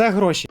Це гроші.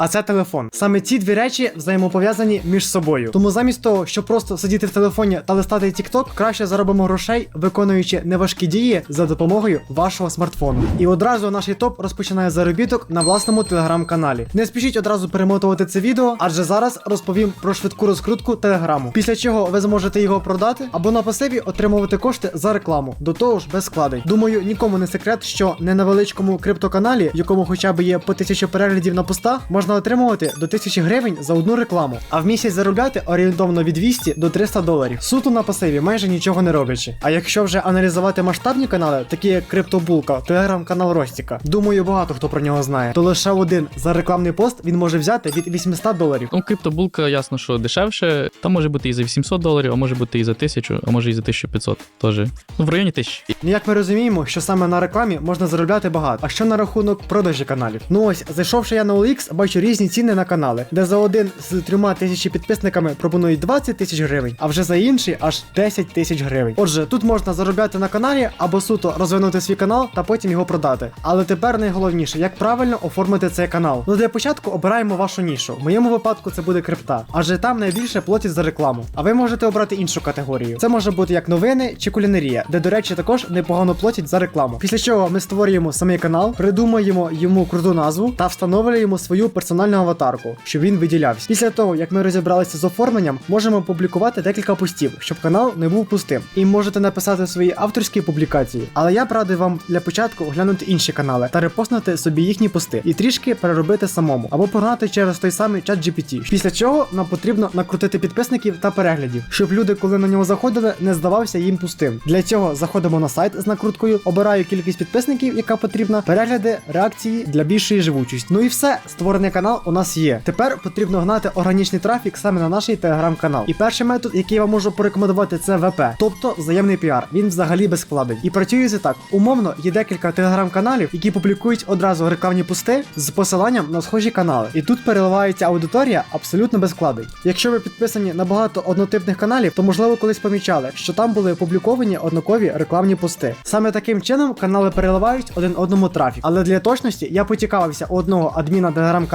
А це телефон. Саме ці дві речі взаємопов'язані між собою. Тому замість того, щоб просто сидіти в телефоні та листати TikTok, краще заробимо грошей, виконуючи неважкі дії за допомогою вашого смартфону. І одразу наш топ розпочинає заробіток на власному телеграм-каналі. Не спішіть одразу перемотувати це відео, адже зараз розповім про швидку розкрутку телеграму. Після чого ви зможете його продати або на пасиві отримувати кошти за рекламу. До того ж без складень. Думаю, нікому не секрет, що не на невеличкому криптоканалі, в якому хоча б є по тисячі переглядів на постах, можна отримувати до 1000 гривень за одну рекламу, а в місяць заробляти орієнтовно від 200 до 300 доларів. Суто на пасиві, майже нічого не роблячи. А якщо вже аналізувати масштабні канали, такі як Криптобулка, телеграм-канал Ростіка, думаю, багато хто про нього знає, то лише один за рекламний пост він може взяти від 800 доларів. Ну, криптобулка, ясно, що дешевше. Там може бути і за 800 доларів, а може бути і за 1000, а може і за 1500 теж. Ну, в районі 1000. Ну, як ми розуміємо, що саме на рекламі можна заробляти багато. А що на рахунок продажі каналів? Ну ось, зайшовши я на OLX, бачу різні ціни на канали, де за один з трьома тисячі підписниками пропонують 20 тисяч гривень, а вже за інший аж 10 тисяч гривень. Отже, тут можна заробляти на каналі або суто розвинути свій канал та потім його продати. Але тепер найголовніше, як правильно оформити цей канал. Ну для початку обираємо вашу нішу. В моєму випадку це буде крипта, адже там найбільше платять за рекламу. А ви можете обрати іншу категорію. Це може бути як новини чи кулінарія, де, до речі, також непогано платять за рекламу. Після чого ми створюємо самий канал, придумаємо йому круту назву та встановлюємо свою персональну аватарку, щоб він виділявся. Після того, як ми розібралися з оформленням, можемо публікувати декілька постів, щоб канал не був пустим. І можете написати свої авторські публікації. Але я б радив вам для початку оглянути інші канали та репостнути собі їхні пости і трішки переробити самому або погнати через той самий чат GPT. Після чого нам потрібно накрутити підписників та переглядів, щоб люди, коли на нього заходили, не здавався їм пустим. Для цього заходимо на сайт з накруткою, обираю кількість підписників, яка потрібна, перегляди, реакції для більшої живучості. Ну і все, створений канал у нас є. Тепер потрібно гнати органічний трафік саме на наш телеграм-канал. І перший метод, який я вам можу порекомендувати, це ВП, тобто взаємний піар. Він взагалі без вкладень. І працює це так: умовно є декілька телеграм-каналів, які публікують одразу рекламні пости з посиланням на схожі канали. І тут переливається аудиторія абсолютно без вкладень. Якщо ви підписані на багато однотипних каналів, то можливо колись помічали, що там були опубліковані однакові рекламні пости. Саме таким чином канали переливають один одному трафік. Але для точності я поцікавився у одного адміна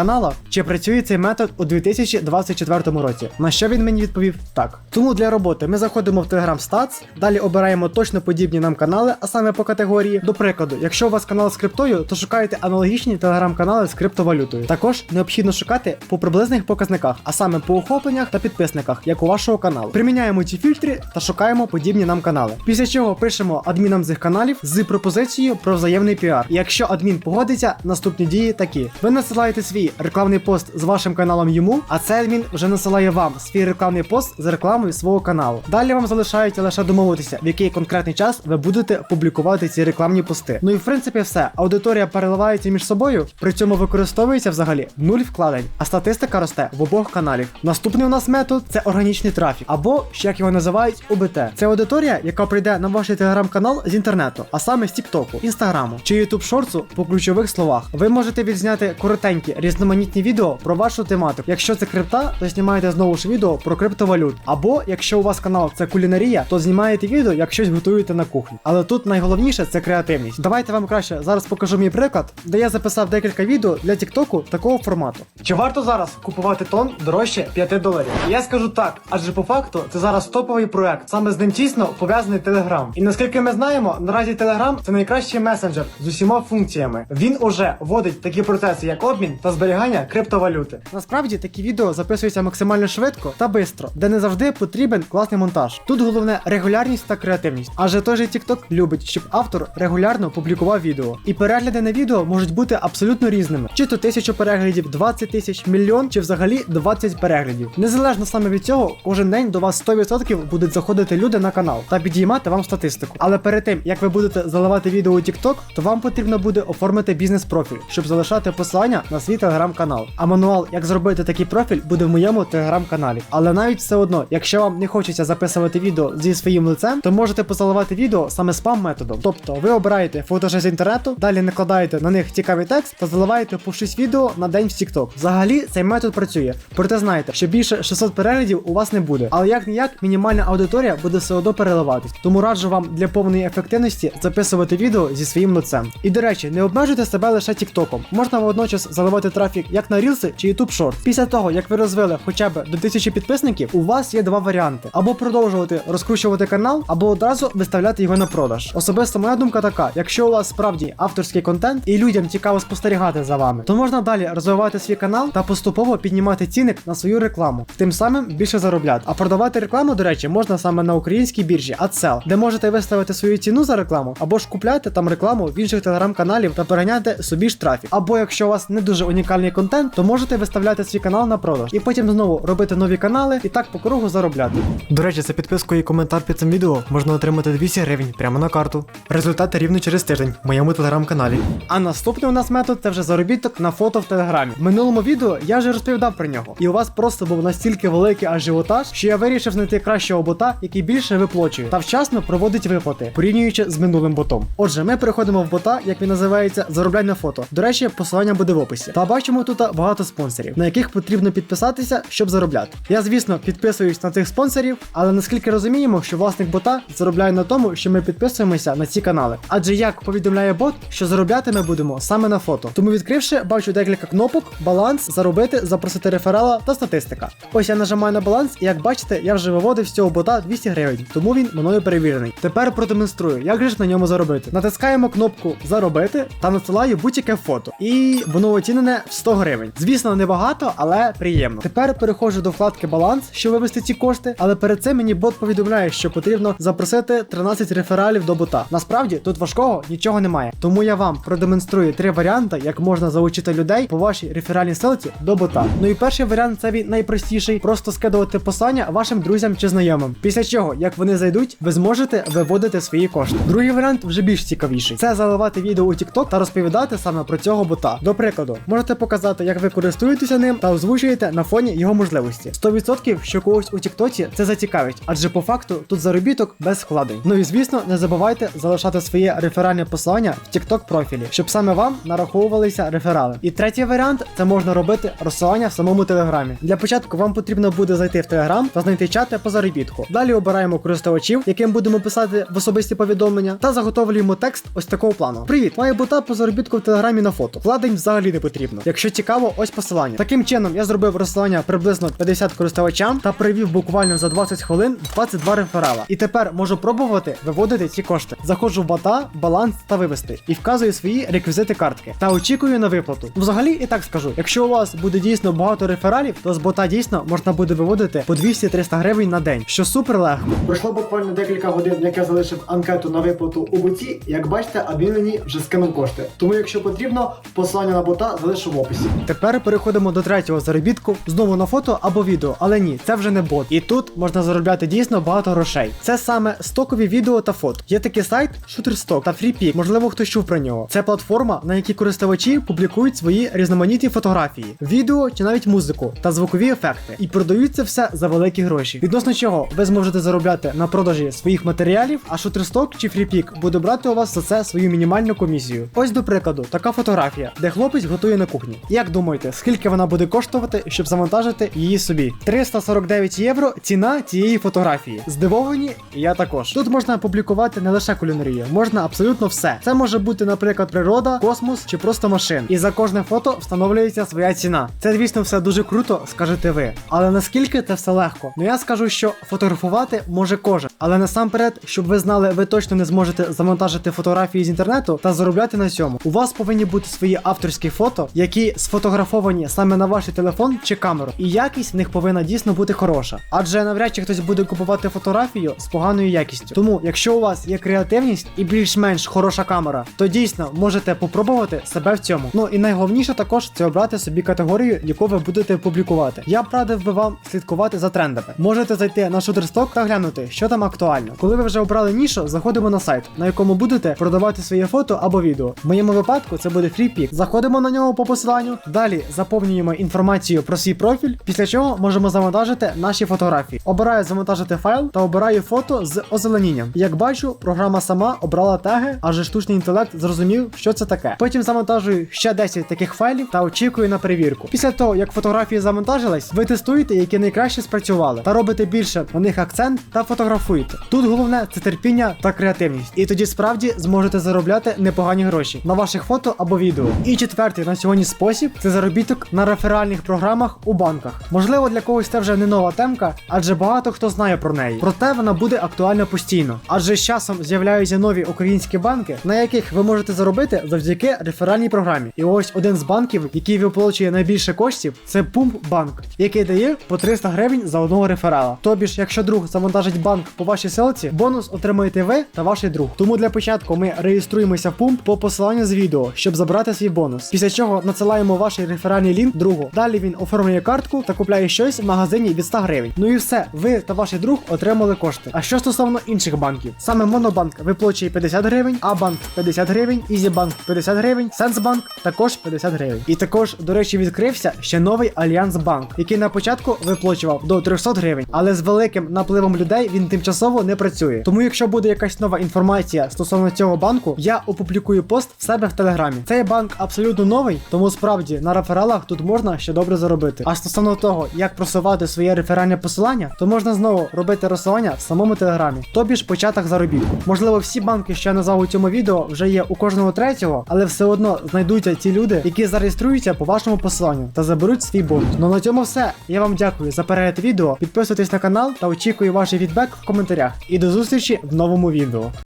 телеграм-канала, чи працює цей метод у 2024 році. На що він мені відповів так. Тому для роботи ми заходимо в Telegram Stats, далі обираємо точно подібні нам канали, а саме по категорії. До прикладу, якщо у вас канал з криптою, то шукайте аналогічні телеграм-канали з криптовалютою. Також необхідно шукати по приблизних показниках, а саме по охопленнях та підписниках, як у вашого каналу. Приміняємо ці фільтри та шукаємо подібні нам канали. Після чого пишемо адмінам з каналів з пропозицією про взаємний піар. І якщо адмін погодиться, наступні дії такі: ви насилаєте свій рекламний пост з вашим каналом йому, а цей адмін вже насилає вам свій рекламний пост з рекламою свого каналу. Далі вам залишається лише домовитися, в який конкретний час ви будете публікувати ці рекламні пости. Ну і в принципі все. Аудиторія переливається між собою, при цьому використовується взагалі нуль вкладень, а статистика росте в обох каналів. Наступний у нас метод це органічний трафік, або ще як його називають УБТ. Це аудиторія, яка прийде на ваш телеграм-канал з інтернету, а саме з Тіктоку, Інстаграму чи Ютуб шорцу по ключових словах. Ви можете відзняти коротенькі різноманітні відео про вашу тематику. Якщо це крипта, то знімаєте знову ж відео про криптовалют. Або якщо у вас канал це кулінарія, то знімаєте відео, як щось готуєте на кухні. Але тут найголовніше це креативність. Давайте вам краще зараз покажу мій приклад, де я записав декілька відео для Тіктоку такого формату. Чи варто зараз купувати тон дорожче 5 доларів? Я скажу так, адже по факту це зараз топовий проект. Саме з ним тісно пов'язаний Telegram. І наскільки ми знаємо, наразі Telegram це найкращий месенджер з усіма функціями. Він уже вводить такі процеси, як обмін та зберігання криптовалюти. Насправді такі відео записуються максимально швидко та швидко, де не завжди потрібен класний монтаж. Тут головне регулярність та креативність. Адже той же TikTok любить, щоб автор регулярно публікував відео. І перегляди на відео можуть бути абсолютно різними: чи то тисячу переглядів, 20 тисяч, мільйон, чи взагалі 20 переглядів. Незалежно саме від цього, кожен день до вас 100% будуть заходити люди на канал та підіймати вам статистику. Але перед тим як ви будете заливати відео у TikTok, то вам потрібно буде оформити бізнес-профіль, щоб залишати посилання на свій телеграм-канал. А мануал, як зробити такий профіль, буде в моєму телеграм-каналі. Але навіть все одно, якщо вам не хочеться записувати відео зі своїм лицем, то можете позаливати відео саме спам методом. Тобто ви обираєте фото з інтернету, далі накладаєте на них цікавий текст та заливаєте по 6 відео на день в TikTok. Взагалі цей метод працює. Проте знайте, що більше 600 переглядів у вас не буде. Але як ніяк, мінімальна аудиторія буде все одно переливатись. Тому раджу вам для повної ефективності записувати відео зі своїм лицем. І до речі, не обмежуйте себе лише TikTok. Можна водночас заливати трафік як на Reels чи YouTube Short. Після того, як ви розвили хоча б до 1000 підписників, у вас є два варіанти: або продовжувати розкручувати канал, або одразу виставляти його на продаж. Особисто моя думка така: якщо у вас справді авторський контент і людям цікаво спостерігати за вами, то можна далі розвивати свій канал та поступово піднімати цінник на свою рекламу, тим самим більше заробляти. А продавати рекламу, до речі, можна саме на українській біржі AdSell, де можете виставити свою ціну за рекламу, або ж купляти там рекламу в інших телеграм-каналів та переганяти собі ж трафік. Або якщо у вас не дуже унікальний контент, то можете виставляти свій канал на продаж і потім знову робити нові канали і так по кругу заробляти. До речі, за підписку і коментар під цим відео можна отримати 200 гривень прямо на карту. Результати рівно через тиждень в моєму телеграм-каналі. А наступний у нас метод це вже заробіток на фото в телеграмі. В минулому відео я вже розповідав про нього, і у вас просто був настільки великий ажіотаж, що я вирішив знайти кращого бота, який більше виплачує та вчасно проводить виплати, порівнюючи з минулим ботом. Отже, ми переходимо в бота, як він називається, заробляй на фото. До речі, посилання буде в описі. Та бачимо тут багато спонсорів, на яких потрібно підписатися, щоб заробляти. Я, звісно, підписуюсь на цих спонсорів, але наскільки розуміємо, що власник бота заробляє на тому, що ми підписуємося на ці канали. Адже як повідомляє бот, що заробляти ми будемо саме на фото. Тому відкривши, бачу декілька кнопок: баланс, заробити, запросити реферала та статистика. Ось я нажимаю на баланс, і як бачите, я вже виводив з цього бота 200 гривень, тому він мною перевірений. Тепер продемонструю, як же ж на ньому заробити. Натискаємо кнопку заробити та надсилаю будь-яке фото. І воно оцінене в 100 гривень. Звісно, небагато, але приємно. Тепер переходжу до вкладки баланс, щоб вивести ці кошти, але перед цим мені бот повідомляє, що потрібно запросити 13 рефералів до бота. Насправді тут важкого нічого немає. Тому я вам продемонструю три варіанти, як можна залучити людей по вашій реферальній ссылці до бота. Ну і перший варіант це він найпростіший, просто скидувати послання вашим друзям чи знайомим. Після чого, як вони зайдуть, ви зможете виводити свої кошти. Другий варіант вже більш цікавіший. Це заливати відео у TikTok та розповідати саме про цього бота. До прикладу, можете показати, як ви користуєтеся ним та озвучуєте на фоні його можливості. 100% що когось у TikTok це зацікавить, адже по факту тут заробіток без вкладень. Ну і звісно, не забувайте залишати своє реферальне посилання в TikTok профілі, щоб саме вам нараховувалися реферали. І третій варіант це можна робити розсилання в самому телеграмі. Для початку вам потрібно буде зайти в телеграм та знайти чати по заробітку. Далі обираємо користувачів, яким будемо писати в особисті повідомлення, та заготовлюємо текст ось такого плану. Привіт, маю бота по заробітку в телеграмі на фото. Вкладень взагалі не потрібно. Якщо цікаво, ось посилання. Таким чином я зробив розсилання приблизно 50 користувачам та привів буквально за 20 хвилин 22 реферала. І тепер можу пробувати виводити ці кошти. Заходжу в бота, баланс та вивести і вказую свої реквізити картки та очікую на виплату. Взагалі, і так скажу, якщо у вас буде дійсно багато рефералів, то з бота дійсно можна буде виводити по 200-300 гривень на день, що супер легко. Пройшло буквально декілька годин, як я залишив анкету на виплату у боті. Як бачите, адмін вже скинув кошти. Тому, якщо потрібно, посилання на бота залишу в описі. Тепер переходимо до третього заробітку. Знову на фото або відео, але ні, це вже не бот. І тут можна заробляти дійсно багато грошей. Це саме стокові відео та фото. Є такий сайт Shutterstock та FreePic, можливо, хтось чув про нього. Це платформа, на якій користувачі публікують свої різноманітні фотографії, відео чи навіть музику та звукові ефекти. І продають це все за великі гроші. Відносно чого ви зможете заробляти на продажі своїх матеріалів, а Shutterstock чи FreePic буде брати у вас за це свою мінімальну комісію. Ось до прикладу, така фотографія, де хлопець готує на кухні. Як думаєте, скільки вона буде коштувати, щоб завантажити її собі? 349 євро ціна цієї фотографії. Здивовані? Я також. Тут можна публікувати не лише кулінарію, можна абсолютно все. Це може бути, наприклад, природа, космос чи просто машин. І за кожне фото встановлюється своя ціна. Це, звісно, все дуже круто, скажете ви. Але наскільки це все легко? Ну я скажу, що фотографувати може кожен. Але насамперед, щоб ви знали, ви точно не зможете завантажити фотографії з інтернету та заробляти на цьому. У вас повинні бути свої авторські фото, які сфотографовані саме на ваш телефон чи камеру. І якість в них повинна дійсно бути хороша. Адже навряд чи хтось буде купувати фотографію з поганою якістю. Тому, якщо у вас є креативність і більш-менш хороша камера, то дійсно можете попробувати себе в цьому. Ну і найголовніше також це обрати собі категорію, яку ви будете публікувати. Я б радив би вам слідкувати за трендами. Можете зайти на Shutterstock та глянути, що там актуально. Коли ви вже обрали нішу, заходимо на сайт, на якому будете продавати своє фото або відео. В моєму випадку це буде FreePic. Заходимо на нього по посиланню посиланню. Далі заповнюємо інформацію про свій профіль, після чого можемо завантажити наші фотографії. Обираю завантажити файл та обираю фото з озеленінням. Як бачу, програма сама обрала теги, адже штучний інтелект зрозумів, що це таке. Потім завантажую ще 10 таких файлів та очікую на перевірку. Після того, як фотографії завантажились, ви тестуєте, які найкраще спрацювали, та робите більше на них акцент та фотографуєте. Тут головне це терпіння та креативність. І тоді справді зможете заробляти непогані гроші на ваших фото або відео. І четвертий на сьогодні спосіб це заробіток на реферальних програмах у банках. Можливо, для когось це вже не нова темка, адже багато хто знає про неї. Проте вона буде актуальна постійно. Адже з часом з'являються нові українські банки, на яких ви можете заробити завдяки реферальній програмі. І ось один з банків, який виплачує найбільше коштів, це Пумп Банк, який дає по 300 гривень за одного реферала. Тобі ж, якщо друг завантажить банк по вашій селці, бонус отримаєте ви та ваш друг. Тому для початку ми реєструємося в пумп по посиланню з відео, щоб забрати свій бонус. Після чого надсилаємо ваш реферальний лінк другу. Далі він оформлює картку та купляє щось в магазині від 100 гривень. Ну і все, ви та ваш друг отримали кошти. А що стосовно інших банків, саме Монобанк виплачує 50 гривень, Абанк 50 гривень, Ізібанк 50 гривень, Сенсбанк також 50 гривень. І також, до речі, відкрився ще новий Альянс Банк, який на початку виплачував до 300 гривень, але з великим напливом людей він тимчасово не працює. Тому, якщо буде якась нова інформація стосовно цього банку, я опублікую пост в себе в телеграмі. Цей банк абсолютно новий, тому справді на рефералах тут можна ще добре заробити. А стосовно того, як просувати своє реферальне посилання, то можна знову робити розсилання в самому телеграмі, тобі ж початок заробітку. Можливо, всі банки, що я назвав у цьому відео, вже є у кожного третього, але все одно знайдуться ті люди, які зареєструються по вашому посиланню та заберуть свій бонус. Ну на цьому все. Я вам дякую за перегляд відео. Підписуйтесь на канал та очікую ваш фідбек в коментарях. І до зустрічі в новому відео.